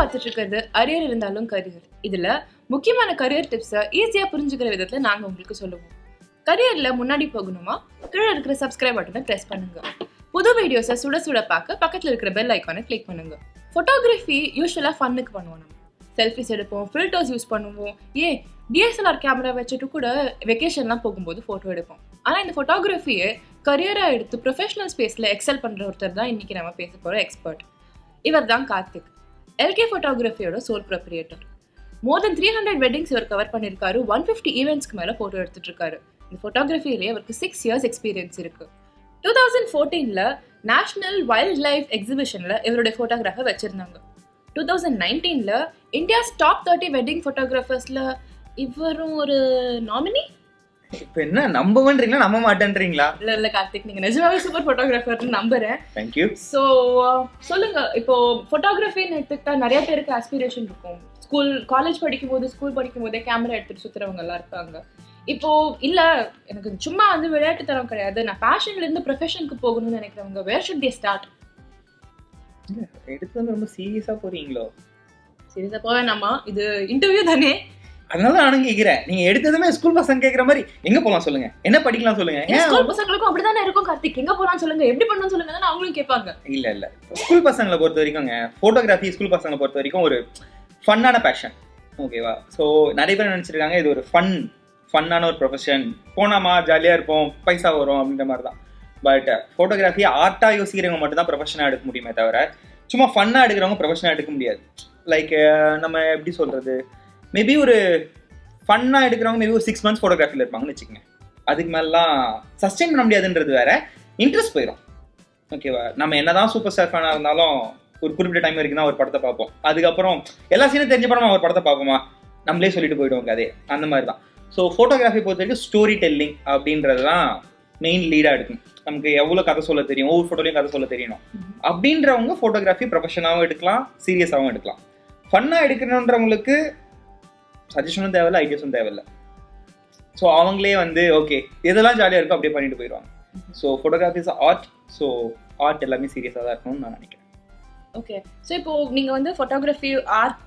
பார்த்துட்டு இருக்கிறது அரியர் இருந்தாலும் கரியர் இதுல முக்கியமான கரியர் டிப்ஸை ஈஸியா புரிஞ்சுக்கிற விதத்துல நாங்க உங்களுக்கு சொல்லுவோம். கரியர்ல முன்னாடி போகணுமா? கீழே இருக்கிற சப்ஸ்கிரைப் பட்டனை பிரஸ் பண்ணுங்க. புது வீடியோஸை சுட சுட பார்க்க பக்கத்துல இருக்கிற பெல் ஐக்கானை கிளிக் பண்ணுங்க. ஃபோட்டோகிராஃபி யூஸ்வலா ஃபன்னுக்கு பண்ணுவோம் நம்ம. செல்ஃபிஸ் எடுப்போம் ஃபில்டர்ஸ் யூஸ் பண்ணுவோம். ஏன் டிஎஸ்எல்ஆர் கேமரா வச்சுட்டு கூட வெக்கேஷன்லாம் போகும்போது ஃபோட்டோ எடுப்போம். ஆனால் இந்த ஃபோட்டோகிராஃபியை கரியராக எடுத்து ப்ரொஃபஷனல் ஸ்பேஸில் எக்ஸல் பண்ணுற ஒருத்தர் தான் இன்றைக்கி நம்ம பேச போகிற எக்ஸ்பர்ட் இவர் தான் Karthik. L K ஃபோட்டோகிராஃபியோட sole proprietor more than three hundred weddings இவர் கவர் பண்ணியிருக்காரு ஒன் ஃபிஃப்டி ஈவெண்ட்ஸ்க்கு மேலே ஃபோட்டோ எடுத்துட்டு இருக்காரு இந்த ஃபோட்டோகிராஃபிலேயே அவருக்கு சிக்ஸ் இயர்ஸ் எக்ஸ்பீரியன்ஸ் இருக்கு. டூ தௌசண்ட் ஃபோர்டீனில் நேஷனல் வைல்ட் லைஃப் எக்ஸிபிஷனில் இவருடைய ஃபோட்டோகிராஃபர் வச்சுருந்தாங்க. டூ தௌசண்ட் நைன்டீனில் இந்தியாஸ் டாப் தேர்ட்டி வெட்டிங் ஃபோட்டோகிராஃபர்ஸில் இவரும் ஒரு நாமினி இப்ப என்ன நம்பவன்றீங்களா நம்ப மாட்டேன்றீங்களா இல்லை இல்லை கார்த்திக் நீங்கள் நிஜமாவே சூப்பர் ஃபோட்டோகிராஃபர்னு நம்புறேன். தேங்க்யூ ஸோ சொல்லுங்க இப்போ ஃபோட்டோகிராஃபின்னு எடுத்துக்கிட்டா நிறைய பேருக்கு ஆஸ்பிரேஷன் இருக்கும். ஸ்கூல் காலேஜ் படிக்கும்போது ஸ்கூல் படிக்கும் போதே கேமரா எடுத்துட்டு சுத்துறவங்க எல்லாம் இருக்காங்க. இப்போ இல்ல எனக்கு சும்மா வந்து விளையாட்டு தரம் கிடையாது. நான் பேஷன்ல இருந்து ப்ரொஃபஷனுக்கு போகணும்னு நினைக்கிறவங்க வேர் ஷுட் தே ஸ்டார்ட் எடுத்து வந்து ரொம்ப சீரியஸா போறீங்களோ? சீரியஸா வேணாமா இது இன்டர்வியூ தானே. அதனால நானும் கேக்குறேன். நீங்க எடுத்ததுமே ஸ்கூல் பசங்க கேக்குற மாதிரி எங்க போலாம் சொல்லுங்க? என்ன படிக்கலாம் சொல்லுங்க? ஸ்கூல் பசங்களுக்கும் அப்படிதானே இருக்கும் கார்த்திக்? எங்க போலாம்னு சொல்லுங்க? எப்படி பண்ணணும்னு சொல்லுங்க? தானே அவங்களும் கேட்பாங்க. இல்ல இல்ல. ஸ்கூல் பசங்களை பொறுத்த வரைக்கும்ங்க போட்டோகிராஃபி ஸ்கூல் பசங்களை பொறுத்த வரைக்கும் ஒரு ஃபன்னான பேஷன் ஓகேவா ஸோ நிறைய பேர் நினைச்சிருக்காங்க இது ஒரு ஃபன் ஃபன்னான ஒரு ப்ரொஃபஷன் போனாமா ஜாலியாக இருப்போம் பைசா வரும் அப்படின்ற மாதிரி தான் பட் ஃபோட்டோகிராஃபி ஆர்ட்டாக யோசிக்கிறவங்க மட்டும் தான் ப்ரொஃபஷனாக எடுக்க முடியுமே தவிர சும்மா ஃபன்னாக எடுக்கிறவங்க ப்ரொஃபஷனாக எடுக்க முடியாது. லைக் நம்ம எப்படி சொல்கிறது மேபி ஒரு ஃபன்னாக எடுக்கிறவங்க மேபி ஒரு சிக்ஸ் மந்த்ஸ் ஃபோட்டோகிராஃபியில் இருப்பாங்கன்னு வச்சுக்கோங்க. அதுக்கு மேலாம் சஸ்டெயின் பண்ண முடியாதுன்றது வேற. இன்ட்ரெஸ்ட் போயிடும் ஓகேவா நம்ம என்னதான் சூப்பர் ஸ்டார் ஃபேனாக இருந்தாலும் ஒரு குறிப்பிட்ட டைம் வரைக்கும் தான் ஒரு படத்தை பார்ப்போம். அதுக்கப்புறம் எல்லா சீனும் தெரிஞ்ச படமா ஒரு படத்தை பார்ப்போமா? நம்மளே சொல்லிட்டு போயிடுவோம் கதை அந்த மாதிரி தான் ஸோ ஃபோட்டோகிராஃபி பொறுத்த வரைக்கும் ஸ்டோரி டெல்லிங் அப்படின்றது தான் மெயின் லீடாக எடுக்கும். நமக்கு எவ்வளோ கதை சொல்ல தெரியும் ஒவ்வொரு ஃபோட்டோலையும் கதை சொல்ல தெரியணும். அப்படின்றவங்க ஃபோட்டோகிராஃபி ப்ரொஃபஷனாகவும் எடுக்கலாம் சீரியஸாகவும் எடுக்கலாம். ஃபன்னாக எடுக்கணுன்றவங்களுக்கு சஜஷனும் தேவையில்ல ஐடியாஸும் தேவையில்ல. ஸோ அவங்களே வந்து ஓகே எதெல்லாம் ஜாலியாக இருக்கோ அப்படியே பண்ணிட்டு போயிடுவாங்க. So photography is art so art எல்லாமே சீரியஸாக தான் இருக்கணும்னு நான் நினைக்கிறேன். ஓகே ஸோ இப்போ நீங்க வந்து ஃபோட்டோகிராஃபி ஆர்ட்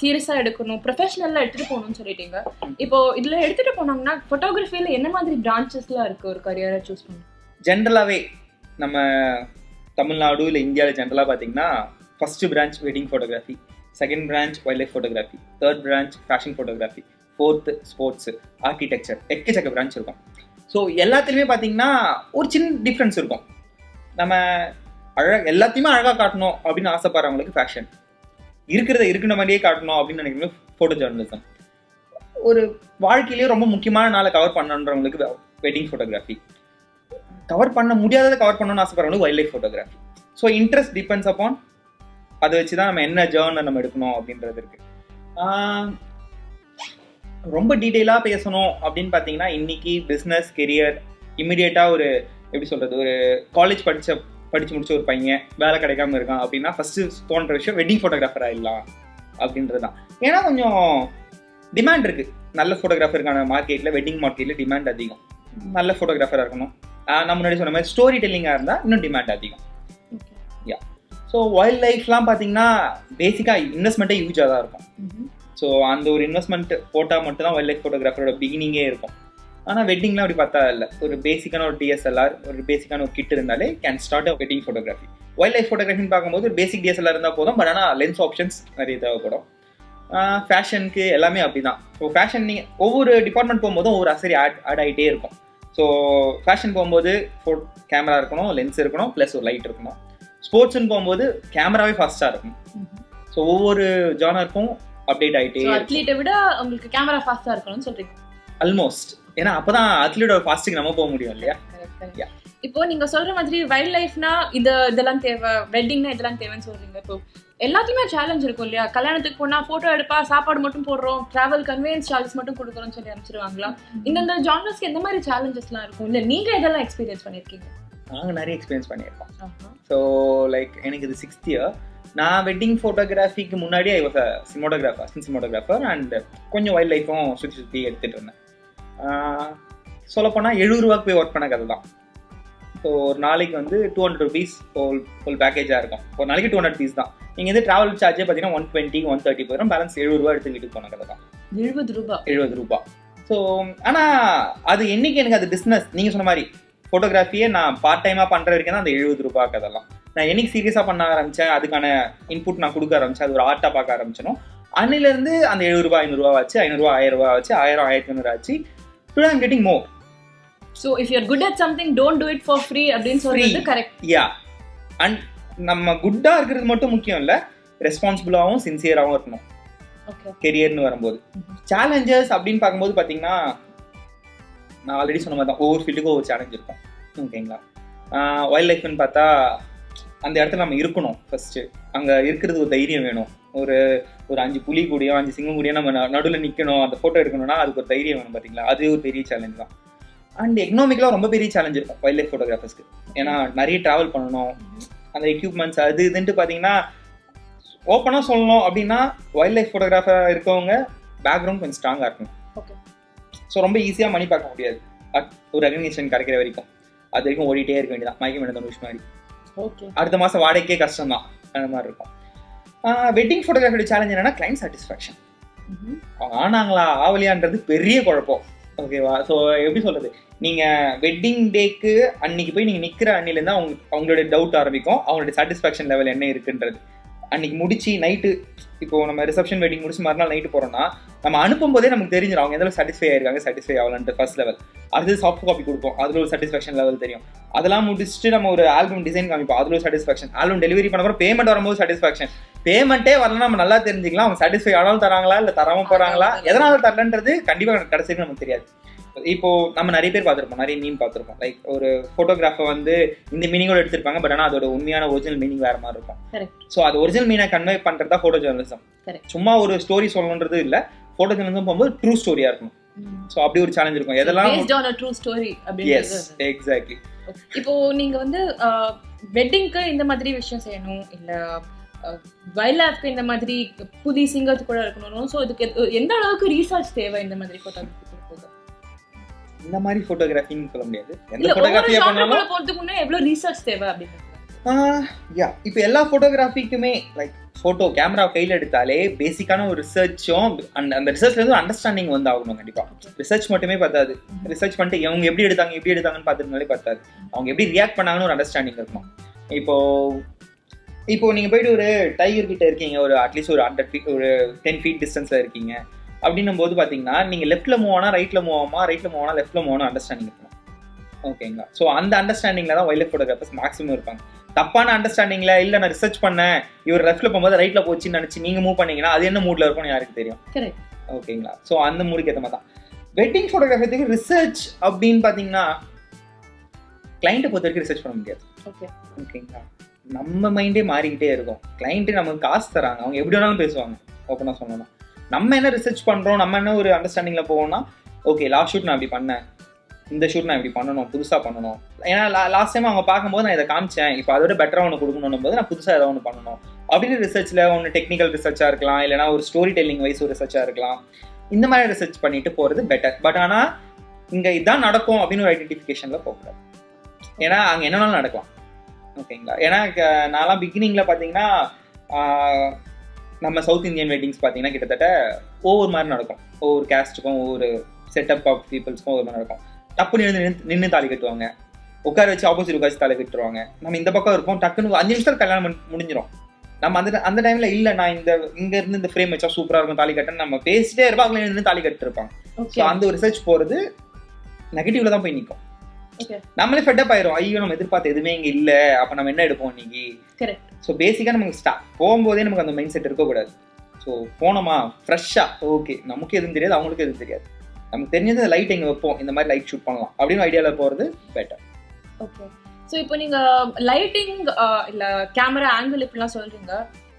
சீரியஸா எடுக்கணும் ப்ரொஃபஷனல்ல எடுத்துட்டு போகணும்னு சொல்லிட்டீங்க. இப்போ இதுல எடுத்துட்டு போனாங்கன்னா ஃபோட்டோகிராஃபில என்ன மாதிரி பிரான்ச்சஸ்லாம் இருக்கு ஒரு கரியரை சூஸ் பண்ணி ஜென்ரலாகவே நம்ம தமிழ்நாடு இல்லை இந்தியாவில் ஜென்ரலாக பார்த்தீங்கன்னா first branch wedding photography second branch wild life photography third branch fashion photography fourth sports architecture எக்கச்சக்க பிரான்ச் இருக்கும். ஸோ எல்லாத்துலேயுமே பார்த்தீங்கன்னா ஒரு சின்ன டிஃப்ரென்ஸ் இருக்கும். நம்ம அழகாக எல்லாத்தையுமே அழகாக காட்டணும் அப்படின்னு ஆசைப்படுறவங்களுக்கு ஃபேஷன் இருக்கிறத இருக்கிற மாதிரியே காட்டணும் அப்படின்னு நினைக்கிறவங்க ஃபோட்டோ ஜேர்னலிசம் ஒரு வாழ்க்கையிலேயே ரொம்ப முக்கியமான நாளை கவர் பண்ணணுன்றவங்களுக்கு வெட்டிங் ஃபோட்டோகிராஃபி கவர் பண்ண முடியாததை கவர் பண்ணணும்னு ஆசைப்படுறவங்களுக்கு wild life photography so interest depends upon அதை வச்சு தான் நம்ம என்ன ஜேர்னல் நம்ம எடுக்கணும் அப்படின்றது இருக்கு. ரொம்ப டீட்டெயிலாக பேசணும் அப்படின்னு பார்த்தீங்கன்னா இன்னைக்கு பிஸ்னஸ் கெரியர் இமிடியேட்டாக ஒரு எப்படி சொல்கிறது ஒரு காலேஜ் படித்த படித்து முடிச்ச ஒரு பையன் வேலை கிடைக்காம இருக்கான் அப்படின்னா ஃபஸ்ட்டு தோன்ற விஷயம் வெட்டிங் ஃபோட்டோகிராஃபர் ஆயிடலாம் அப்படின்றது தான் ஏன்னா கொஞ்சம் டிமாண்ட் இருக்குது நல்ல ஃபோட்டோகிராஃபருக்கான மார்க்கெட்டில் வெட்டிங் மார்க்கெட்டில் டிமாண்ட் அதிகம். நல்ல ஃபோட்டோகிராஃபராக இருக்கணும். நான் முன்னாடி சொன்ன மாதிரி ஸ்டோரி டெல்லிங்காக இருந்தால் இன்னும் டிமாண்ட் அதிகம். ஸோ வைல்ட் லைஃப்லாம் பார்த்தீங்கன்னா பேசிக்காக இன்வெஸ்ட்மெண்ட்டே யூஜாக தான் இருக்கும். ஸோ அந்த ஒரு இன்வெஸ்ட்மெண்ட் போட்டால் மட்டும் தான் வைல்ட் லைஃப் ஃபோட்டோகிராஃபரோட பிகினிங்கே இருக்கும். ஆனால் வெட்டிங்லாம் அப்படி பார்த்தா இல்லை. ஒரு பேசிக்கான ஒரு டிஎஸ்எல்ஆர் ஒரு பேசிக்கான ஒரு கிட் இருந்தாலே can start a wedding photography wild life ஃபோட்டோகிராஃபின்னு பார்க்கும்போது ஒரு பேசிக் டிஎஸ்எல்ஆர் இருந்தால் போதும் பட் ஆனால் லென்ஸ் ஆப்ஷன்ஸ் நிறைய தேவைப்படும். ஃபேஷனுக்கு எல்லாமே அப்படி தான் ஸோ ஃபேஷன் நீங்கள் ஒவ்வொரு டிபார்ட்மெண்ட் போகும்போதும் ஒவ்வொரு அசரி ஆட் ஆட் ஆகிட்டே இருக்கும். ஸோ ஃபேஷன் போகும்போது ஃபோ கேமரா இருக்கணும் லென்ஸ் இருக்கணும் ப்ளஸ் ஒரு லைட் இருக்கணும். ஸ்போர்ட்ஸ்னு போகும்போது கேமராவே ஃபாஸ்ட்டாக இருக்கும். ஸோ ஒவ்வொரு ஜானருக்கும் அப்டேட் ஆகிட்டே அத்லீட்டை விட உங்களுக்கு கேமரா ஃபாஸ்டா இருக்கணும்னு சொல்றீங்க? ஆல்மோஸ்ட் ஏன்னா அப்பதான் அத்லீட்டோட ஃபாஸ்ட்டுக்கு நம்ம போக முடியும் இல்லையா. இப்போ நீங்க சொல்ற மாதிரி வைல்ட் லைஃப்னா இது இதெல்லாம் தேவை வெட்டிங்னா இதெல்லாம் தேவைன்னு சொல்றீங்க. இப்போ எல்லாத்துலயுமே சேலஞ்ச் இருக்கும் இல்லையா? கல்யாணத்துக்கு போனா போட்டோ எடுப்பா சாப்பாடு மட்டும் போடுறோம் டிராவல் கன்வீனியன்ஸ் சார்ஜஸ் மட்டும் கொடுக்குறோம்னு சொல்லி அனுப்பிச்சிருவாங்களா? இந்தந்த ஜானர்ஸ்க்கு எந்த மாதிரி சேலஞ்சஸ்லாம் இருக்கும்? இல்ல நீங்க இதெல்லாம் எக்ஸ்பீரியன்ஸ் பண்ணிருக்கீங்க? நாங்கள் நிறைய எக்ஸ்பீரியன்ஸ் பண்ணியிருக்கோம். ஸோ லைக் எனக்கு இது சிக்ஸ்த் இயர் நான் வெட்டிங் ஃபோட்டோகிராஃபிக்கு முன்னாடி I was cinematographer cinematographer and கொஞ்சம் வைல்ட் லைஃப்பும் சுற்றி சுற்றி எடுத்துகிட்டு இருந்தேன் சொல்லப்போனால் எழுபது ரூபாய்க்கு போய் ஒர்க் பண்ண கதை தான் ஸோ ஒரு நாளைக்கு வந்து two hundred rupees whole whole பேக்கேஜாக இருக்கும். ஒரு நாளைக்கு டூ ஹண்ட்ரட் பீஸ் தான். நீங்கள் வந்து ட்ராவல் சார்ஜே பார்த்தீங்கன்னா ஒன் டுவெண்ட்டி ஒன் தேர்ட்டி போயிடும் பேலன்ஸ் எழுபது ரூபா எடுத்து வீட்டுக்கு போன கதை தான் எழுபது ரூபாய். எழுபது ரூபா ஸோ ஆனால் அது என்னைக்கு எனக்கு அது பிஸ்னஸ் நீங்கள் சொன்ன மாதிரி ஃபோட்டோகிராஃபியே நான் பார்ட் டைமாக பண்ணுற வரைக்கும் தான் அந்த எழுபது ரூபா கதெல்லாம். நான் என்னைக்கு சீரியஸாக பண்ண ஆரம்பித்தேன் அதுக்கான இன்புட் நான் கொடுக்க ஆரம்பித்தேன் அது ஒரு ஆர்ட்டாக பார்க்க ஆரம்பிச்சனோ அன்னிலேருந்து அந்த எழுபது ரூபா ஐநூறுரூவா வச்சு ஐநூறுரூவா ஆயிரம் ரூபா வச்சு ஆயிரம் ஆயிரத்தி ஐநூறு ஆச்சு. Today I'm getting more so if you're good at something don't do it for free அப்படின்னு Free. கரெக்ட் யா அண்ட் நம்ம குட்டாக இருக்கிறது மட்டும் முக்கியம் இல்லை ரெஸ்பான்சிபிளாகவும் சின்சியராகவும் இருக்கணும். கெரியர்னு வரும்போது. சேலஞ்சஸ் அப்படின்னு பார்க்கும்போது பார்த்தீங்கன்னா நான் ஆல்ரெடி சொன்ன மாதிரி தான் ஒவ்வொரு ஃபீல்டுக்கும் ஒவ்வொரு சேலஞ்ச் இருக்கும். ஓகேங்களா வைல்ட் லைஃப்னு பார்த்தா அந்த இடத்துல நம்ம இருக்கணும் ஃபஸ்ட்டு அங்கே இருக்கிறது ஒரு தைரியம் வேணும். ஒரு ஒரு அஞ்சு புலி கூடியோ அஞ்சு சிங்கம் கூடியோ நம்ம நடுவில் நிற்கணும் அந்த ஃபோட்டோ எடுக்கணும்னா அதுக்கு ஒரு தைரியம் வேணும் பார்த்தீங்களா அது ஒரு பெரிய சேலஞ்ச் தான். அண்ட் எக்கனாமிக்கலாக ரொம்ப பெரிய சேலஞ்ச் இருக்கும் வைல்ட் லைஃப் ஃபோட்டோகிராஃபர்ஸ்க்கு ஏன்னா நிறைய ட்ராவல் பண்ணணும். அந்த எக்யூப்மெண்ட்ஸ் அது இதுன்ட்டு பார்த்தீங்கன்னா ஓப்பனாக சொல்லணும் அப்படின்னா வைல்ட் லைஃப் ஃபோட்டோகிராஃபராக இருக்கவங்க பேக்ரவுண்ட் கொஞ்சம் ஸ்ட்ராங்காக இருக்கணும். ஸோ ரொம்ப ஈஸியாக மணி பார்க்க முடியாது. ஒரு ரெகக்னிஷன் கிடைக்கிற வரைக்கும். அது வரைக்கும் ஓடிட்டே இருக்க வேண்டியதான் மயக்கம் வேண்டிய தனுஷ் மாதிரி. ஓகே அடுத்த மாதம் வாடகைக்கே கஷ்டம் தான் அந்த மாதிரி இருக்கும். வெட்டிங் ஃபோட்டோகிராஃபியோட சேலஞ்ச் என்னன்னா கிளைண்ட் சாட்டிஸ்ஃபேக்ஷன் அவங்க ஆனாங்களா ஆவலியான்றது பெரிய குழப்பம். ஓகேவா ஸோ எப்படி சொல்றது? நீங்க வெட்டிங் டேக்கு அன்னைக்கு போய் நீங்க நிக்கிற அன்னிலேருந்து அவங்க அவங்களுடைய டவுட் ஆரம்பிக்கும். அவங்களுடைய சாட்டிஸ்ஃபேக்ஷன் லெவல் என்ன இருக்குன்றது. அன்னைக்கு முடிச்சு நைட்டு இப்போ நம்ம ரிசப்ஷன் வெட்டிங் முடிச்சு மறுநாள் நைட்டு போறோம்னா நம்ம அனுப்பும் போதே நமக்கு தெரிஞ்சிடும் அவங்க எந்த சாட்டிஸ்ஃபை ஆயிருக்காங்க சாட்டிஸ்ஃபை ஆகலன்ட்டு ஃபர்ஸ்ட் லெவல் அடுத்து சாஃப்ட் காப்பி கொடுப்போம். அதுல ஒரு சாட்டிஸ்ஃபேக்ஷன் லெவல் தெரியும். அதெல்லாம் முடிச்சுட்டு நம்ம ஒரு ஆல்பம் டிசைன் காமிப்போம். அதுல ஒரு சாட்டிஸ்ஃபேக்ஷன் ஆல்பம் டெலிவரி பண்ண அப்புறம் பேமெண்ட் வரும்போது சாட்டிஸ்ஃபேக்ஷன் பேமெண்ட்டே வரலாம் நம்ம நல்லா தெரிஞ்சுக்கலாம். அவங்க சாட்டிஸ்ஃபை ஆனாலும் தராங்களா இல்ல தராம போறாங்களா? எதனால தரலன்றது கண்டிப்பா கடைசிக்கு நமக்கு தெரியாது. இப்போ நம்ம நிறைய பேர் பார்த்துருப்போம் நிறைய மீன் பார்த்துருப்போம். லைக் ஒரு ஃபோட்டோகிராஃபர் வந்து இந்த மீனிங்கோட எடுத்திருப்பாங்க பட் ஆனால் அதோட உண்மையான ஒரிஜினல் மீனிங் வேற மாதிரி இருக்கும். ஸோ அது ஒரிஜினல் மீனை கன்வே பண்ணுறது ஃபோட்டோ ஜேர்னலிசம். சும்மா ஒரு ஸ்டோரி சொல்லணுன்றது இல்லை ஃபோட்டோ ஜேர்னலிசம் போகும்போது ட்ரூ ஸ்டோரியா இருக்கும் ஸோ அப்படி ஒரு சேலஞ்ச் இருக்கும். எதெல்லாம் பேஸ்ட் ஆன் அப்படின்றது எக்ஸாக்ட்லி இப்போ நீங்க வந்து வெட்டிங்க்கு இந்த மாதிரி விஷயம் செய்யணும் இல்ல வைல்ட் லைஃப்க்கு இந்த மாதிரி புலி சிங்கத்து கூட இருக்கணும் ஸோ இதுக்கு எந்த அளவுக்கு ரீசர்ச் தேவை இந்த மாதிரி ஃபோட்டோகிராஃபி இந்த மாதிரி ஃபோட்டோகிராஃபின்னு சொல்ல முடியாது. எந்த ஷார்ட் பண்ணாலும் போறதுக்கு முன்னே எவ்வளவு ரீசர்ச் தேவை அப்படின்னு யா இப்போ எல்லா ஃபோட்டோகிராஃபிக்குமே லைக் ஃபோட்டோ கேமரா கையில் எடுத்தாலே பேசிக்கான ஒரு ரிசர்ச்சும் அந்த அந்த ரிசர்ச்ல இருந்து அண்டர்ஸ்டாண்டிங் வந்து ஆகணும் கண்டிப்பாக ரிசர்ச் மட்டுமே பத்தாது ரிசர்ச் பண்ணிட்டு இவங்க எப்படி எடுத்தாங்க எப்படி எடுத்தாங்கன்னு பார்த்துருந்தாலே பத்தாது அவங்க எப்படி ரியாக்ட் பண்ணாங்கன்னு ஒரு அண்டர்ஸ்டாண்டிங் இருக்கும்? இப்போ இப்போ நீங்கள் போயிட்டு ஒரு டைகர் கிட்ட இருக்கீங்க ஒரு அட்லீஸ்ட் ஒரு ஹண்ட்ரட் ஃபீட் ஒரு டென் ஃபீட் டிஸ்டன்ஸில் இருக்கீங்க. அப்படின்னும் போது பார்த்தீங்கன்னா நீங்கள் லெஃப்ட்டில் மூவ் ஆனால் ரைட்டில் மூவ் ஆகுமா ரைட்டில் மூவ் ஆனால் லெஃப்ட்டில் மூவ் ஆனால் அண்டர்ஸ்டாண்டிங் இருக்கணும் ஓகேங்களா ஸோ அந்த அண்டர்ஸ்டாண்டிங்கில் தான் வைல்ட் ஃபோட்டோகிராஃபர்ஸ் மேக்ஸிமம் இருப்பாங்க. தப்பான அண்டர்ஸ்டாண்டிங்கில் இல்லை நான் ரிசர்ச் பண்ணேன். இவர் லெஃப்ட்டில் போகும்போது ரைட்டில் போச்சுன்னு நினச்சி நீங்கள் மூவ் பண்ணீங்கன்னா அது என்ன மூடில் இருக்கும்னு யாருக்கு தெரியும். ஓகேங்களா ஸோ அந்த மூடுக்கு ஏற்ற மாதிரி தான் வெட்டிங் ஃபோட்டோகிராஃபிக்கு ரிசர்ச் அப்படின்னு பார்த்தீங்கன்னா கிளைண்ட்டை பொறுத்த வரைக்கும் ரிசர்ச் பண்ண முடியாது. ஓகே ஓகேங்களா நம்ம மைண்டே மாறிக்கிட்டே இருக்கும். கிளைண்ட்டு நமக்கு காசு தராங்க. அவங்க எப்படி வேணாலும் பேசுவாங்க. ஓப்பனாக சொல்லணும் நம்ம என்ன ரிசர்ச் பண்ணுறோம் நம்ம என்ன ஒரு அண்டர்ஸ்டாண்டிங்கில் போவோம்னா ஓகே லாஸ்ட் ஷூட் நான் இப்படி பண்ணேன். இந்த ஷூட் நான் இப்படி பண்ணணும் புதுசாக பண்ணணும். ஏன்னா லாஸ்ட் டைம் அவங்க பார்க்கும்போது நான் இதை காமிச்சேன். இப்போ அதோட பெட்டராக ஒன்று கொடுக்கணும் போது நான் புதுசாக ஏதாவது ஒன்று பண்ணணும். அப்படின்னு ரிசர்ச்சில் ஒன்று டெக்னிக்கல் ரிசர்ச்சாக இருக்கலாம் இல்லைனா ஒரு ஸ்டோரி டெல்லிங் வைஸ் ஒரு ரிசர்ச்சாக இருக்கலாம். இந்த மாதிரி ரிசர்ச் பண்ணிட்டு போகிறது பெட்டர் பட் ஆனால் இங்கே இதான் நடக்கும் அப்படின்னு ஒரு ஐடென்டிஃபிகேஷனில் போகக்கூடாது. ஏன்னா அங்கே என்னன்னாலும் நடக்கலாம். ஓகேங்களா ஏன்னா க- நான்லாம் பிகினிங்கில் பார்த்தீங்கன்னா நம்ம சவுத் இந்தியன் வெட்டிங்ஸ் பார்த்தீங்கன்னா கிட்டத்தட்ட ஒவ்வொரு மாதிரி நடக்கும். ஒவ்வொரு கேஸ்ட்டுக்கும் ஒவ்வொரு செட்டப் ஆஃப் பீப்புள்ஸ்க்கும் ஒவ்வொரு மாதிரி நடக்கும். டப்புன்னு எழுந்து நின்று நின்று தாலி கட்டுவாங்க. உட்கார வச்சு ஆப்போசிட் உட்காந்து தாலி கட்டுருவாங்க நம்ம இந்த பக்கம் இருப்போம் டக்குன்னு அஞ்சு நிமிஷத்துல கல்யாணம் முடிஞ்சிரும். நம்ம அந்த அந்த டைம்ல இல்ல நான் இந்த இங்க இருந்து இந்த ஃப்ரேம் வச்சா சூப்பரா இருக்கும் தாலி கட்டன்னு நம்ம பேசிட்டே இருப்போம் அவங்க எழுந்து தாலி கட்டு இருப்பாங்க. ஸோ ஓகே அந்த ஒரு ரிசர்ச் போறது நெகட்டிவ்ல தான் போய் நிற்கும். நம்மளே ஃபெட்டப் ஆயிரும். ஐயோ நம்ம எதிர்பார்த்த எதுவுமே இங்க இல்ல. அப்ப நம்ம என்ன எடுப்போம் இன்னைக்கு? ஸோ பேசிக்காக நமக்கு ஸ்டா போகும்போதே நமக்கு அந்த மைண்ட் செட் இருக்கக்கூடாது. ஸோ போனோமா? ஃப்ரெஷ்ஷாக ஓகே நமக்கு எதுவும் தெரியாது அவங்களுக்கு எதுவும் தெரியாது. நமக்கு தெரிஞ்சது லைட் எங்கே வைப்போம். இந்த மாதிரி லைட் ஷூட் பண்ணலாம். அப்படின்னு ஐடியாவில் போகிறது பெட்டர் ஓகே ஸோ இப்போ நீங்க லைட்டிங் இல்ல கேமரா ஆங்கிள் இப்படிலாம் சொல்றீங்க.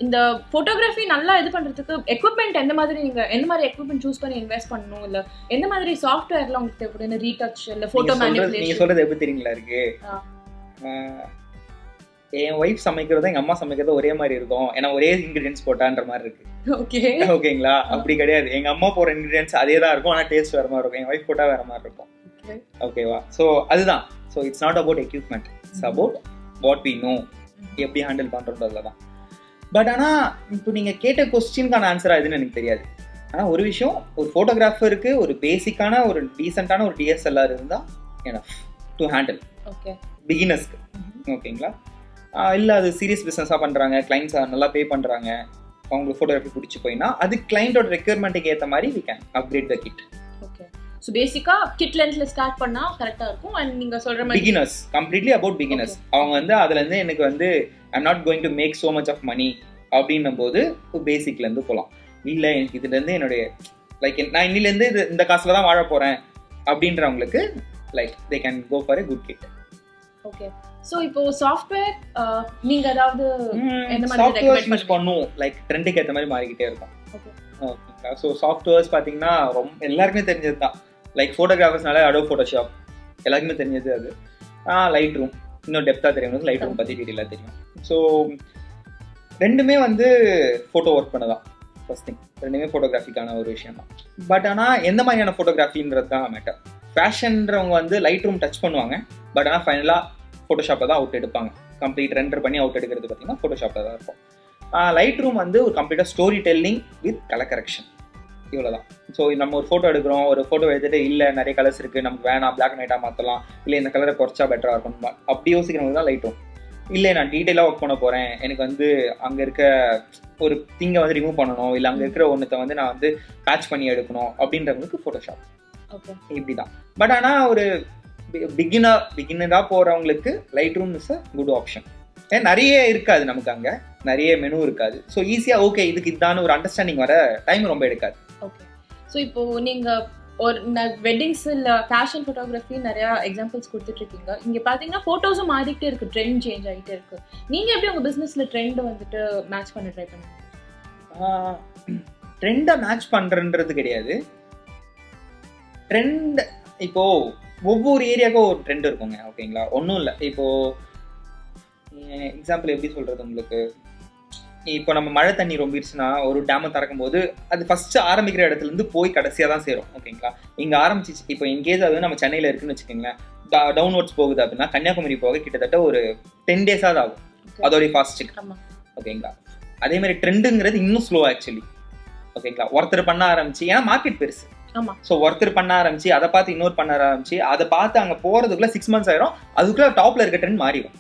இந்த போட்டோகிராஃபி நல்லா இது பண்றதுக்கு எக்யூப்மெண்ட் எந்த மாதிரி நீங்க எந்த மாதிரி எக்யூப்மெண்ட் சூஸ் பண்ணி இன்வெஸ்ட் பண்ணணும்? இல்ல எந்த மாதிரி சாஃப்ட்வேர்லாம் உங்களுக்கு தேவைப்படுது ரீடச் இல்ல போட்டோ நீங்க மேனிபுலேஷன் சொல்றது எப்படி தெரியுங்களா இருக்கு? என் ஒய்ஃப் சமைக்கிறதும் எங்க அம்மா சமைக்கிறதும் ஒரே மாதிரி இருக்கும். ஏன்னா ஒரே இன்கிரீடியன்ஸ் போட்டான்ற மாதிரி இருக்கு. ஓகே. ஓகேங்களா? அப்படி கிடையாது. எங்க அம்மா போற இன்கிரீடியன்ஸ் அதே தான் இருக்கும். ஆனா டேஸ்ட் வேற மாதிரி இருக்கும். என் ஒய்ஃப் போட்டா வேற மாதிரி இருக்கும். ஓகேவா? ஸோ அதுதான். So it's not about equipment it's about what we know எப்படி ஹேண்டில் பண்ணுறதுல தான் பட் ஆனால் இப்போ நீங்கள் கேட்ட கொஸ்டினுக்கான ஆன்சர் எதுன்னு எனக்கு தெரியாது. ஆனால் ஒரு விஷயம் ஒரு ஃபோட்டோகிராஃபருக்கு ஒரு பேசிக்கான ஒரு டீசெண்டான ஒரு டிஎஸ்எல்ஆர் இருந்தால் எனஃப் டு ஹேண்டில் ஓகே பிகினர்ஸ்க்கு ஓகேங்களா இல்லை அது சீரியஸ் பிஸ்னஸாக பண்ணுறாங்க கிளைண்ட்ஸ் நல்லா பே பண்ணுறாங்க அவங்களுக்கு ஃபோட்டோகிராஃபி பிடிச்சி போயினா அது கிளைண்டோட ரெக்யர்மெண்ட்டுக்கு ஏற்ற மாதிரி we can upgrade the kit so பேசிக்கா கிட் லென்த்ல ஸ்டார்ட் பண்ணா கரெக்டா இருக்கும். அண்ட் நீங்க சொல்ற மாதிரி பிகினர்ஸ் கம்ப்ளீட்லி அபவுட் பிகினர்ஸ் அவங்க வந்து அதுல இருந்து எனக்கு வந்து I'm not going to make so much of money அப்படின்னும் போது பேசிக்ல இருந்து போகலாம் இல்ல எனக்கு இதுல இருந்து என்னுடைய லைக் நான் இன்னில இருந்து இது இந்த காசுல தான் வாழ போறேன். அப்படின்றவங்களுக்கு like they can go for a good kit okay so இப்போ சாஃப்ட்வேர் நீங்க ஏதாவது எந்த மாதிரி சாஃப்ட்வேர்ஸ் பண்ணும் லைக் ட்ரெண்டுக்கு ஏற்ற மாதிரி மாறிக்கிட்டே இருக்கும். ஓகேங்களா ஸோ சாஃப்ட்வேர்ஸ் பார்த்தீங்கன்னா ரொம்ப எல்லாருக்குமே தெரிஞ்சது தான் லைக் ஃபோட்டோகிராஃபர்ஸ்னால அடோ ஃபோட்டோஷாப் எல்லாருக்குமே தெரிஞ்சது அது. லைட் ரூம் இன்னும் டெப்த்தாக தெரியும். லைட் ரூம் பற்றி டீட்டெயிலாக தெரியும். ஸோ ரெண்டுமே வந்து ஃபோட்டோ ஒர்க் பண்ணதான். ஃபர்ஸ்ட் திங் ரெண்டுமே ஃபோட்டோகிராஃபிக்கான ஒரு விஷயம் தான் பட் ஆனால் எந்த மாதிரியான ஃபோட்டோகிராஃபின்றது தான் மேட்டர் ஃபேஷன்றவங்க வந்து லைட் ரூம் டச் பண்ணுவாங்க பட் ஆனால் ஃபைனலாக ஃபோட்டோஷாப்பை தான் அவுட் எடுப்பாங்க. கம்ப்ளீட் ரெண்டர் பண்ணி அவுட் எடுக்கிறது பார்த்தீங்கன்னா ஃபோட்டோஷாப்பில் தான் இருக்கும். லைட் ரூம் வந்து ஒரு கம்ப்ளீட்டாக story telling with colour correction இவ்வளோ தான் ஸோ நம்ம ஒரு ஃபோட்டோ எடுக்கிறோம். ஒரு ஃபோட்டோ எடுத்துட்டு இல்லை நிறைய கலர்ஸ் இருக்குது நமக்கு வேணாம். பிளாக் அண்ட் ஒயிட்டாக மாற்றலாம் இல்லை இந்த கலரை குறைச்சா பெட்டராக இருக்கும். அப்படி யோசிக்கிறவங்க தான் லைட் ரூம் இல்லை நான் டீட்டெயிலாக ஒர்க் பண்ண போகிறேன் எனக்கு வந்து அங்கே இருக்க ஒரு திங்கை வந்து ரிமூவ் பண்ணணும். இல்லை அங்கே இருக்கிற ஒன்றத்தை வந்து நான் வந்து பேட்ச் பண்ணி எடுக்கணும். அப்படின்றவங்களுக்கு ஃபோட்டோஷாப் ஓகே இப்படி தான் பட் ஆனால் ஒரு பிகினர் பிகினராக போகிறவங்களுக்கு Lightroom is a good option ஏன் நிறைய இருக்காது நமக்கு அங்கே. நிறைய மெனு இருக்காது. ஸோ ஈஸியாக ஓகே இதுக்கு இதான ஒரு அண்டர்ஸ்டாண்டிங் வர டைம் ரொம்ப எடுக்காது. ஓகே ஸோ இப்போ நீங்க ஒரு வெட்டிங்ஸ் இல்ல ஃபேஷன் ஃபோட்டோகிராஃபி நிறைய எக்ஸாம்பிள்ஸ் கொடுத்துட்ருக்கீங்க. இங்கே பார்த்தீங்கன்னா ஃபோட்டோஸும் மாறிக்கிட்டே இருக்கு. ட்ரெண்ட் சேஞ்ச் ஆகிட்டே இருக்கு. நீங்கள் எப்படி உங்கள் பிஸ்னஸில் ட்ரெண்ட் வந்துட்டு மேட்ச் பண்ண ட்ரை பண்ணுங்க? ட்ரெண்டை மேட்ச் பண்ணுறன்றது கிடையாது. ட்ரெண்ட் இப்போ ஒவ்வொரு ஏரியாவுக்கும் ஒரு ட்ரெண்ட் இருக்குங்க ஓகேங்களா ஒன்றும் இல்லை. இப்போ எக்ஸாம்பிள் எப்படி சொல்கிறது உங்களுக்கு? இப்போ நம்ம மழை தண்ணி ரொம்பிடுச்சுன்னா ஒரு டேமை திறக்கும் போது அது ஃபர்ஸ்ட் ஆரம்பிக்கிற இடத்துல இருந்து போய் கடைசியாக தான் சேரும் ஓகேங்களா? இங்கே ஆரம்பிச்சிச்சு இப்போ இன்கேஸ் அது நம்ம சென்னையில் இருக்குன்னு வச்சுக்கோங்களேன் டவுன்வர்ட்ஸ் போகுது அப்படின்னா கன்னியாகுமரி போக கிட்டத்தட்ட ஒரு டென் டேஸாக ஆகும் அதோடைய ஃபாஸ்ட்டுக்கு ஓகேங்களா? அதே மாதிரி ட்ரெண்டுங்கிறது இன்னும் ஸ்லோ ஆக்சுவலி ஓகேங்களா? ஒருத்தர் பண்ண ஆரம்பிச்சு ஏன்னா மார்க்கெட் பெருசு. ஸோ ஒருத்தர் பண்ண ஆரம்பிச்சு அதை பார்த்து இன்னொரு பண்ண ஆரம்பிச்சு அதை பார்த்து அங்கே போகிறதுக்குள்ள சிக்ஸ் மந்த்ஸ் ஆயிரும் அதுக்குள்ள டாப்ல இருக்க ட்ரெண்ட் மாறிடும்.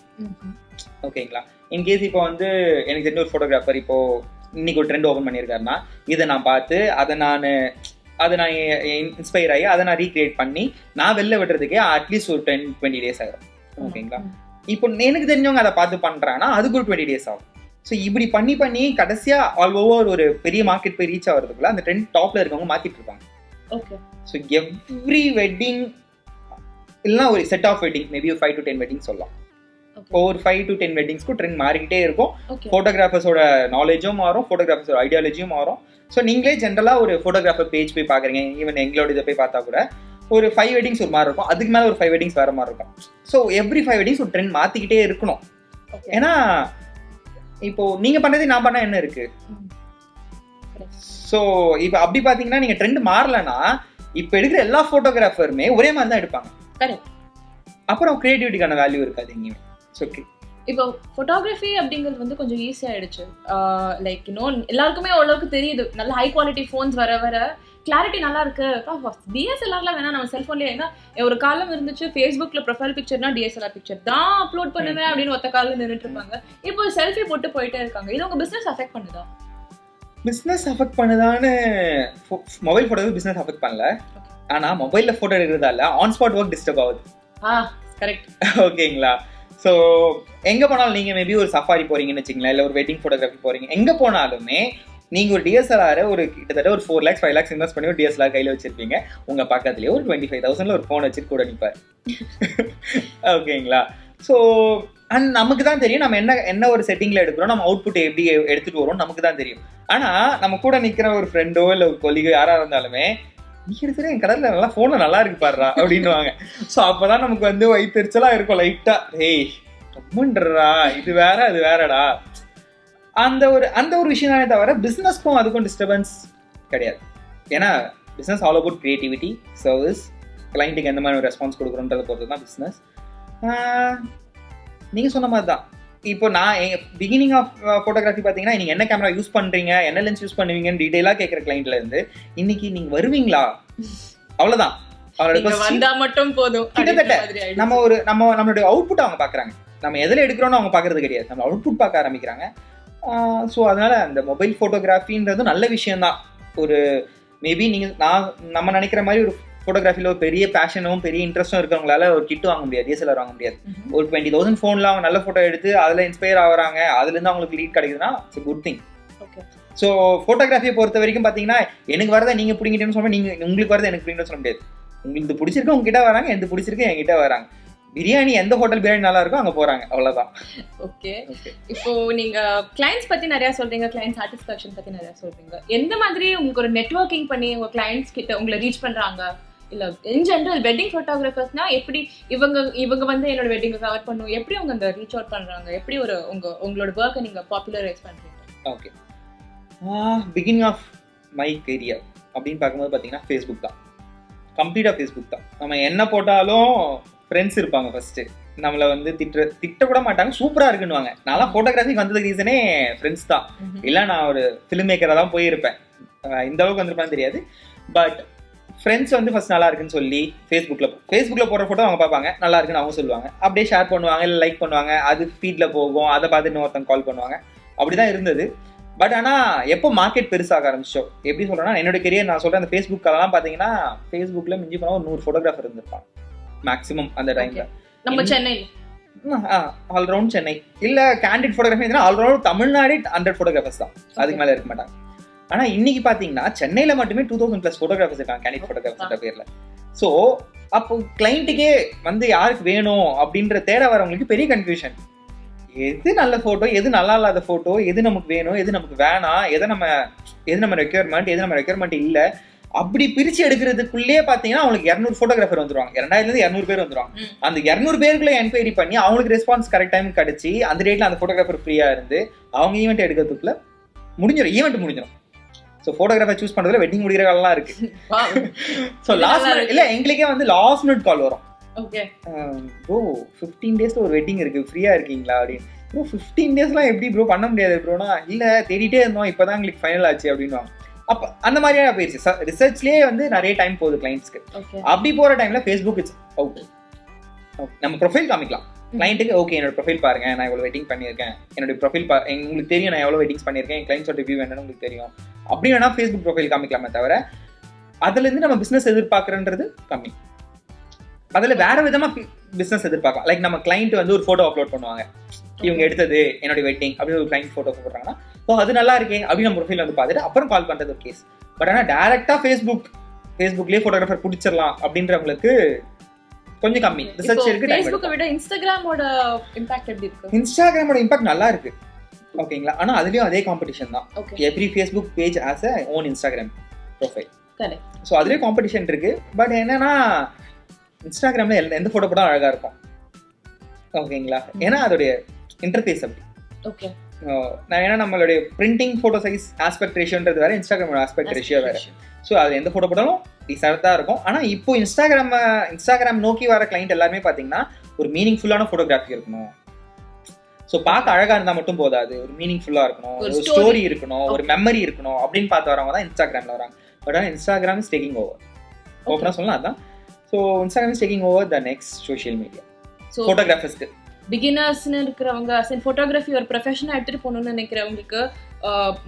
ஓகேங்களா? இன்கேஸ் இப்போ வந்து எனக்கு தெரிஞ்ச ஒரு ஃபோட்டோகிராஃபர் இப்போ இன்னைக்கு ஒரு ட்ரெண்ட் ஓப்பன் பண்ணியிருக்காருன்னா இதை நான் பார்த்து அதை நான் அதை நான் இன்ஸ்பயர் ஆகி அதை நான் ரீக்ரியேட் பண்ணி நான் வெளில விடுறதுக்கே அட்லீஸ்ட் ஒரு டென் டுவெண்ட்டி டேஸ் ஆயிரும். ஓகேங்களா. இப்போ எனக்கு தெரிஞ்சவங்க அதை பார்த்து பண்றாங்கன்னா அதுக்கு ஒரு டுவெண்ட்டி டேஸ் ஆகும். ஸோ இப்படி பண்ணி பண்ணி கடைசியா ஆல் ஓவர் ஒரு பெரிய மார்க்கெட் போய் ரீச் ஆகிறதுக்குள்ள அந்த ட்ரெண்ட் டாப்ல இருக்கவங்க மாத்திட்டு இருப்பாங்க. ஓகே ஸோ எவ்ரி வெட்டிங் இல்லைனா ஒரு செட் ஆஃப் வெட்டிங் மேபி ஒரு ஃபைவ் டு டென் வெட்டிங் சொல்லலாம். ஒவ்வொரு ஃபைவ் டு டென் வெட்டிங்ஸ்க்கும் ட்ரெண்ட் மாறிக்கிட்டே இருக்கும். ஃபோட்டோகிராஃபர்ஸோட நாலேஜும் மாறும். ஃபோட்டோகிராஃபர்ஸோட ஐடியாலஜியும் மாறும். ஸோ நீங்களே ஜென்ரலாக ஒரு ஃபோட்டோகிராஃபர் பேஜ் போய் பார்க்குறீங்க ஈவன் எங்களோட இதை போய் பார்த்தா கூட ஒரு ஃபைவ் வெட்டிங்ஸ் ஒரு மாதிரி இருக்கும். அதுக்கு மேலே ஒரு ஃபைவ் வெட்டிங்ஸ் வேற மாதிரி இருக்கும். ஸோ எவ்ரி ஃபைவ் வெட்டிங்ஸ் ஒரு ட்ரெண்ட் மாற்றிக்கிட்டே இருக்கணும். ஏன்னா இப்போ நீங்கள் பண்ணதே நான் பண்ண என்ன இருக்கு? ஸோ இப்போ அப்படி பார்த்தீங்கன்னா நீங்கள் ட்ரெண்ட் மாறலன்னா இப்போ எடுக்கிற எல்லா ஃபோட்டோகிராஃபருமே ஒரே மாதிரி தான் எடுப்பாங்க. அப்புறம் கிரியேட்டிவிட்டிக்கான வேல்யூ இருக்காது எங்கேயுமே. இப்போ ஃபோட்டோகிராஃபி அப்படிங்கிறது வந்து கொஞ்சம் ஈஸி ஆயிடுச்சு. லைக் இன்னும் எல்லாருக்குமே ஓரளவுக்கு தெரியுது. நல்ல ஹை குவாலிட்டி ஃபோன்ஸ் வர வர. கிளாரிட்டி நல்லா இருக்கு. டிஎஸ்எல்ஆர்லாம் வேணா நம்ம செல்ஃபோன்லேயே ஏன்னா ஒரு காலம் இருந்துச்சு ஃபேஸ்புக்கில் ப்ரொஃபைல் பிக்சர்னா டிஎஸ்எல்ஆர் பிக்சர் தான் அப்லோட் பண்ணுவேன் அப்படின்னு ஒத்த காலில் நின்றுட்டு இருப்பாங்க. இப்போ செல்ஃபி போட்டு போயிட்டே இருக்காங்க. இது உங்க பிசினஸ் அஃபெக்ட் பண்ணுதா? பிஸ்னஸ் அஃபெக்ட் பண்ணுதான்னு மொபைல் ஃபோட்டோவே பிஸ்னஸ் அஃபெக்ட் பண்ணல. ஆனால் மொபைலில் ஃபோட்டோ எடுக்கிறதால ஆன் ஸ்பாட் ஒர்க் டிஸ்டர்ப் ஆகுது. ஆ கரெக்ட் ஓகேங்களா ஸோ எங்கே போனாலும் நீங்கள் மேபி ஒரு சஃபாரி போறீங்கன்னு வச்சுங்களேன் இல்லை ஒரு வெட்டிங் ஃபோட்டோகிராஃபி போறீங்க. எங்கே போனாலுமே நீங்கள் ஒரு டிஎஸ்எல்ஆர் ஒரு கிட்டத்தட்ட ஒரு four lakhs five lakhs invest பண்ணி ஒரு டிஎஸ்எல்ஆர் கையில் வச்சிருப்பீங்க. உங்கள் பக்கத்துலேயே ஒரு டுவெண்ட்டி ஃபைவ் தௌசண்ட்ல ஒரு ஃபோன் வச்சுட்டு கூட நிற்பார் ஓகேங்களா? ஸோ அண்ட் நமக்கு தான் தெரியும் நம்ம என்ன என்ன ஒரு செட்டிங்கில் எடுக்கிறோம் நம்ம அவுட்புட் எப்படி எடுத்துகிட்டு வரோம் நமக்கு தான் தெரியும். ஆனால் நம்ம கூட நிற்கிற ஒரு ஃப்ரெண்டோ இல்லை ஒரு கொலிகோ யாராக இருந்தாலுமே நீ எடுத்துகிற என் கடலில் நல்லா ஃபோனில் நல்லா இருக்கு பாடுறா அப்படின்னுவாங்க. ஸோ அப்போதான் நமக்கு வந்து வயிற்றுச்சலாக இருக்கும் லைட்டாக ஏய் ரொம்பன்றா இது வேற அது வேறடா. அந்த ஒரு அந்த ஒரு விஷயம் தானே தவிர பிஸ்னஸ்க்கும் அதுக்கும் டிஸ்டர்பன்ஸ் கிடையாது. ஏன்னா business all about creativity service கிளைண்ட்டுக்கு எந்த மாதிரி ஒரு ரெஸ்பான்ஸ் கொடுக்குறோன்றத பொறுத்து தான் பிஸ்னஸ் நீங்கள் சொன்ன மாதிரி தான் இப்போ நான் பிகினிங் ஆஃப் ஃபோட்டோகிராஃபி பார்த்தீங்கன்னா நீங்க என்ன கேமரா யூஸ் பண்றீங்க என்ன லென்ஸ் யூஸ் பண்ணுவீங்கன்னு டீடைலாக கேட்குற கிளைண்ட்ல இருந்து இன்னைக்கு நீங்க வருவீங்களா? அவ்வளவுதான். அவரோட நீங்க. வந்தா மட்டும் போதும் கிட்டத்தட்ட. நம்ம ஒரு நம்ம நம்மளுடைய அவுட்புட் அவங்க பார்க்குறாங்க. நம்ம எதில் எடுக்கிறோம்னு அவங்க பார்க்கறது கிடையாது. நம்ம அவுட்புட் பார்க்க ஆரம்பிக்கிறாங்க. ஸோ அதனால அந்த மொபைல் ஃபோட்டோகிராஃபின்றது நல்ல விஷயம்தான். ஒரு மேபி நீங்கள் நான் நம்ம நினைக்கிற மாதிரி ஒரு ஃபோட்டோகிராஃபியில் ஒரு பெரிய பேஷனும் பெரிய இன்ட்ரெஸ்ட்டும் இருக்கிறவங்களால ஒரு கிட் வாங்க முடியாது டிஎஸ்எல்ஆர் வாங்க முடியாது. ஒரு டுவெண்ட்டி தௌசண்ட் ஃபோனில் அவங்க நல்ல ஃபோட்டோ எடுத்து அதில் இன்ஸ்பயர் ஆகுறாங்க அதுலேருந்து அவங்களுக்கு லீட் கிடைக்குதுன்னா இட்ஸ் குட் திங். ஸோ ஃபோட்டோகிராஃபியை பொறுத்த வரைக்கும் பார்த்தீங்கன்னா எனக்கு வரதை நீங்கள் பிடிங்கிட்டேன்னு சொல்ல நீங்கள் உங்களுக்கு வரதை எனக்கு பிடிங்கன்னு சொல்ல முடியாது. உங்களுக்கு பிடிச்சிருக்கு உங்ககிட்ட வராங்க எந்த பிடிச்சிருக்கு என்கிட்ட வராங்க. பிரியாணி எந்த ஹோட்டல் பிரியாணி நல்லா இருக்கோ அங்கே போகிறாங்க அவ்வளோதான் ஓகே இப்போ நீங்க கிளைண்ட்ஸ் பத்தி நிறைய சொல்றீங்க கிளைண்ட் சாட்டிஸ்ஃபேக்ஷன் பத்தி நிறைய சொல்றீங்க. எந்த மாதிரி உங்களுக்கு ஒரு நெட்வொர்க்கிங் பண்ணி உங்க கிளைண்ட்ஸ் கிட்ட உங்களை ரீச் பண்றாங்க? இல்ல இன் ஜெனரல் வெட்டிங் போட்டோகிராஃபர்ஸ்னா எப்படி இவங்க இவங்க வந்து என்னோட வெட்டிங்கை கவர் பண்ணும்? எப்படி அவங்க அந்த ரீச் அவுட் பண்றாங்க? எப்படி ஒரு உங்க உங்களோட ஒர்க்கை நீங்க பாப்புலரைஸ் பண்றீங்க? Okay beginning of my career அப்படின்னு பார்க்கும்போது பார்த்தீங்கன்னா ஃபேஸ்புக் தான். கம்ப்ளீட்டாக ஃபேஸ்புக் தான். நம்ம என்ன போட்டாலும் ஃப்ரெண்ட்ஸ் இருப்பாங்க ஃபர்ஸ்ட் நம்மளை வந்து திட்ட திட்டக்கூட மாட்டாங்க சூப்பராக இருக்குன்னுவாங்க. நான்லாம் ஃபோட்டோகிராஃபிக்கு வந்ததுக்கு ரீசனே ஃப்ரெண்ட்ஸ் தான். இல்லை நான் ஒரு ஃபிலிம் மேக்கராக தான் போயிருப்பேன். இந்த அளவுக்கு வந்திருப்பான்னு தெரியாது. பட் ஃப்ரெண்ட்ஸ் வந்து ஃபர்ஸ்ட் நல்லா இருக்குன்னு சொல்லி ஃபேஸ்புக்கில் ஃபேஸ்புக்கில் போடுற ஃபோட்டோ அவங்க பார்ப்பாங்க. நல்லா இருக்குன்னு அவங்க சொல்லுவாங்க. அப்படியே ஷேர் பண்ணுவாங்க இல்லை லைக் பண்ணுவாங்க. அது ஃபீட்டில் போகும். அதை பார்த்து இன்னொருத்தங்க கால் பண்ணுவாங்க. அப்படி தான் இருந்தது. பட் ஆனால் எப்போ மார்க்கெட் பெருசாக ஆரம்பிச்சோ எப்படி சொல்கிறேன்னா என்னோட கெரியர் நான் சொல்கிறேன் அந்த ஃபேஸ்புக்கெல்லாம் பார்த்தீங்கன்னா ஃபேஸ்புக்கில் மிஞ்சி போனால் ஒரு நூறு ஃபோட்டோகிராஃபர் இருந்திருப்பான். மேக்ஸிமம் அந்த டைமில் நம்ம சென்னையில் ஆல்ரவுண்ட் சென்னை. இல்ல candid photography all round Tamil Nadu hundred photographers தான். அதுக்கு மேல இருக்க மாட்டாங்க. ஆனா இன்னைக்கு பாத்தீங்கன்னா சென்னையில மட்டுமே டூ தௌசண்ட் பிளஸ் ஃபோட்டோகிராஃபர்ஸ் இருக்காங்க கேண்டிட் ஃபோட்டோகிராஃபர்ஸ் பேர்ல. சோ அப்போ கிளைண்ட்டுக்கே வந்து யாருக்கு வேணும் அப்படின்ற தேட வரவங்களுக்கு பெரிய கன்ஃபியூஷன் எது நல்ல போட்டோ எது நல்லா இல்லாத போட்டோ எது நமக்கு வேணும் எது நமக்கு வேணாம் எதை நம்ம எது நம்ம ரெக்யர்மெண்ட் எது நம்ம ரெக்யர்மெண்ட் இல்ல அப்படி பிரிச்சு எடுக்கிறதுக்குள்ளேயே பாத்தீங்கன்னா அவங்களுக்கு இரநூறு ஃபோட்டோகிராஃபர் வந்துருவாங்க. இரண்டாயிரத்துல இருந்து இரநூறு பேர் வந்துருவாங்க. அந்த இரநூறு பேருக்குள்ள என்கொயரி பண்ணி அவங்களுக்கு ரெஸ்பான்ஸ் கரெக்ட் டைம் கிடைச்சி அந்த டேட்ல அந்த ஃபோட்டோகிராஃபர் ஃப்ரீயா இருந்து அவங்க ஈவெண்ட் எடுக்கிறதுக்குள்ள முடிஞ்சிடும் ஈவெண்ட் முடிஞ்சிடும் ஸோ ஃபோட்டோகிராஃபர் சூஸ் பண்றதுல வெட்டிங் முடிகிற காலம்லாம் இருக்கு. So last. இல்ல எங்களுக்கே வந்து லாஸ்ட் மினிட் கால் வரும். ஓகே ப்ரோ ஃபிஃப்டீன் டேஸ்ல ஒரு வெட்டிங் இருக்கு. ஃப்ரீயா இருக்கீங்களா அப்படின்னு. ப்ரோ ஃபிஃப்டீன் டேஸ்லாம் எப்படி ப்ரோ பண்ண முடியாது ப்ரோனா இல்ல தேடிட்டே இருந்தோம். இப்பதான் எங்களுக்கு ஃபைனல் ஆச்சு. அப்படின்னுவாங்க. அப்ப அந்த மாதிரியான போயிருச்சு. ரிசர்ச்லயே வந்து நிறைய டைம் போகுது கிளைண்ட்ஸ்க்கு அப்படி போற டைம்ல ஃபேஸ்புக் இட்ஸ் அவுட் நம்ம ப்ரொஃபைல் காமிக்கலாம். கிளைண்ட்டுக்கு ஓகே என்னோட ப்ரொஃபைல் பாருங்க நான் எவ்வளோ வெயிட்டிங் பண்ணியிருக்கேன். என்னோட ப்ரொஃபைல் பா உங்களுக்கு தெரியும் நான் எவ்வளோ வெயிட்டிங் பண்ணியிருக்கேன். என் கிளைண்ட்ஸோட ரிவ்யூ என்னன்னு உங்களுக்கு தெரியும். அப்படி வேணா ஃபேஸ்புக் ப்ரொஃபைல் காமிக்கலாமே தவிர அதுலேருந்து நம்ம பிஸ்னஸ் எதிர்பார்க்குறன்றது கம்மி. அதில் வேற விதமாக பிஸ்னஸ் எதிர்பார்க்கலாம். லைக் நம்ம கிளைண்ட் வந்து ஒரு ஃபோட்டோ அப்லோட் பண்ணுவாங்க. இவங்க எடுத்தது என்னோட வெட்டிங் அப்படின்னு ஒரு கிளைண்ட் ஃபோட்டோ போடுறாங்கன்னா ஸோ அது நல்லா இருக்கே அப்படின்னு நம்ம ப்ரொஃபைல் வந்து பார்த்துட்டு அப்புறம் கால் பண்ணுறது ஒரு கேஸ் பட் ஆனால் டேரெக்டாக ஃபேஸ்புக் ஃபேஸ்புக்லேயே ஃபோட்டோகிராஃபர் பிடிச்சிடலாம் அப்படின்றவங்களுக்கு கொஞ்சம் கம்மி. ரிசர்ச் இருக்கு ஃபேஸ்புக்கை விட இன்ஸ்டாகிராமோட இம்பாக்ட் எப்படி இருக்கு? இன்ஸ்டாகிராமோட இம்பாக்ட் நல்லா இருக்கு ஓகேங்களா ஆனா அதுலயும் அதே காம்படிஷன் தான். Every Facebook page has a own Instagram profile. So அதுலேயும் காம்படிஷன் இருக்கு. பட் என்னன்னா இன்ஸ்டாகிராம்ல எந்த- ஃபோட்டோ போட்டாலும் அழகா இருக்கும். ஓகேங்களா ஏன்னா அதோடைய இன்டர்ஃபேஸ் அப்படி. ஓகே அஹ் நான் ஏன்னா நம்மளுடைய பிரிண்டிங் ஃபோட்டோ சைஸ் ஆஸ்பெக்ட் ரேஷியோன்றது வேற இன்ஸ்டாகிராமோட ஆஸ்பெக்ட் ரேஷியோ வேற. ஸோ அது எந்த ஃபோட்டோ போட்டாலும் டீசெண்டாக தான் இருக்கும். ஆனால் இப்போ இன்ஸ்டாகிராம் இன்ஸ்டாகிராம் நோக்கி வர கிளைண்ட் எல்லாருமே பார்த்தீங்கன்னா ஒரு மீனிங்ஃபுல்லான ஃபோட்டோகிராஃபி இருக்கணும். ஸோ பார்க்க அழகா இருந்தால் மட்டும் போதாது. ஒரு மீனிங்ஃபுல்லாக இருக்கணும். ஒரு. ஸ்டோரி இருக்கணும். ஒரு. மெமரி இருக்கணும் அப்படின்னு பார்த்து வரவங்க தான் இன்ஸ்டாகிராமில் வராங்க. பட் ஆனால் இன்ஸ்டாகிராம் இஸ் டேக்கிங் ஓவர் ஓப்பனாக சொல்லலாம் அதான். So Instagram is taking over the next social media ஃபோட்டோகிராஃபர்ஸ்க்கு பிகினர்ஸ்னு இருக்கிறவங்க சரி ஃபோட்டோகிராஃபி ஒரு ப்ரொஃபஷனாக எடுத்துட்டு போகணும்னு நினைக்கிறவங்களுக்கு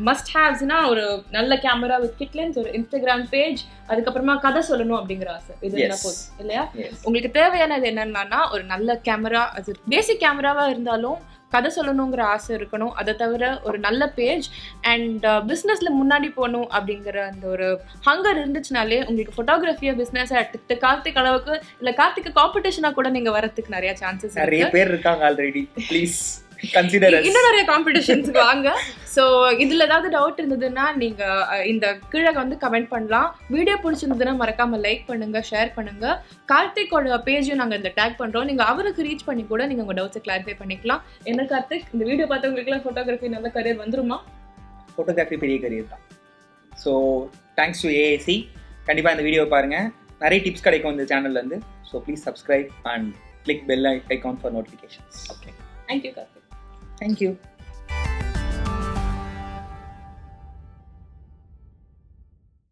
மஸ்ட் ஹேவ்ஸ்னா ஒரு நல்ல கேமரா வித் கிட் லென்ஸ் ஒரு இன்ஸ்டாகிராம் பேஜ் அதுக்கப்புறமா கதை சொல்லணும் அப்படிங்கிற ஆசை இது. என்ன போதும் இல்லையா. உங்களுக்கு தேவையானது என்னன்னா ஒரு நல்ல கேமரா அது பேசிக் கேமராவா இருந்தாலும் கதை சொல்லணுங்கிற ஆசை இருக்கணும். அதை தவிர ஒரு நல்ல பேஜ் அண்ட் பிஸ்னஸில் முன்னாடி போகணும் அப்படிங்கிற அந்த ஒரு ஹங்கர் இருந்துச்சுனாலே உங்களுக்கு ஃபோட்டோகிராஃபியை பிஸ்னஸ் எடுத்துட்டு கார்த்திக் அளவுக்கு இல்லை கார்த்திக் காம்படிஷனாக கூட நீங்க வரத்துக்கு நிறைய சான்சஸ் நிறைய பேர் இருக்காங்க ஆல்ரெடி ப்ளீஸ் கன்சிடர் இன்னும் நிறைய காம்படிஷன்ஸ்க்கு வாங்க. ஸோ இதுல ஏதாவது டவுட் இருந்ததுன்னா நீங்க அஹ், இந்த கீழே வந்து கமெண்ட் பண்ணலாம். வீடியோ பிடிச்சிருந்ததுன்னா மறக்காம லைக் பண்ணுங்க ஷேர் பண்ணுங்க. கார்த்திக்கோட பேஜையும் நாங்க இந்த டேக் பண்றோம். நீங்க அவருக்கு ரீச் பண்ணி கூட நீங்க உங்க டவுட்ஸை கிளாரிஃபை பண்ணிக்கலாம். என்ன கார்த்திக்? இந்த வீடியோ பார்த்தவங்களுக்குலாம் ஃபோட்டோகிராஃபி நல்ல கரியர் வந்துருமா? ஃபோட்டோகிராஃபி பெரிய கரியர் தான். ஸோ தேங்க்ஸ் டு ஏஏசி கண்டிப்பாக இந்த வீடியோ பாருங்கள் நிறைய டிப்ஸ் கிடைக்கும் இந்த சேனல்லேருந்து so please subscribe and click bell icon for notifications okay thank you Karthik thank you